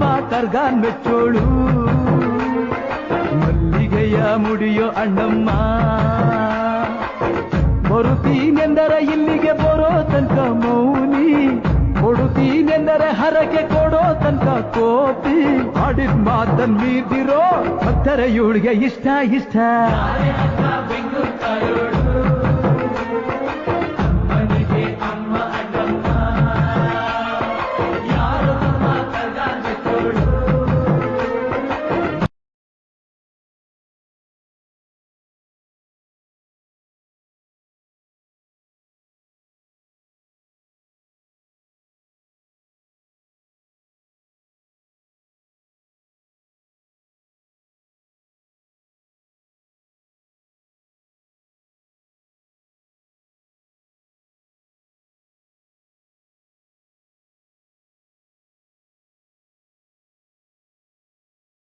ಅಮ್ಮಮ್ಮ ಮೆಚ್ಚೋಳು. ಮಲ್ಲಿಗೆಯ ಮುಡಿಯೋ ಅಣ್ಣಮ್ಮ. ಬರುತ್ತೀನೆಂದರೆ ಇಲ್ಲಿಗೆ ಬರೋ ತನಕ ಮೌನಿ. ಕೊಡುತ್ತೀನೆಂದರೆ ಹರಕೆ ಕೊಡೋ ತನಕ ಕೋತಿ ಆಡಿದ ಮಾತನ್ ಮೀದಿರೋ ಭಕ್ತರ, ಇವಳಿಗೆ ಇಷ್ಟ ಇಷ್ಟ.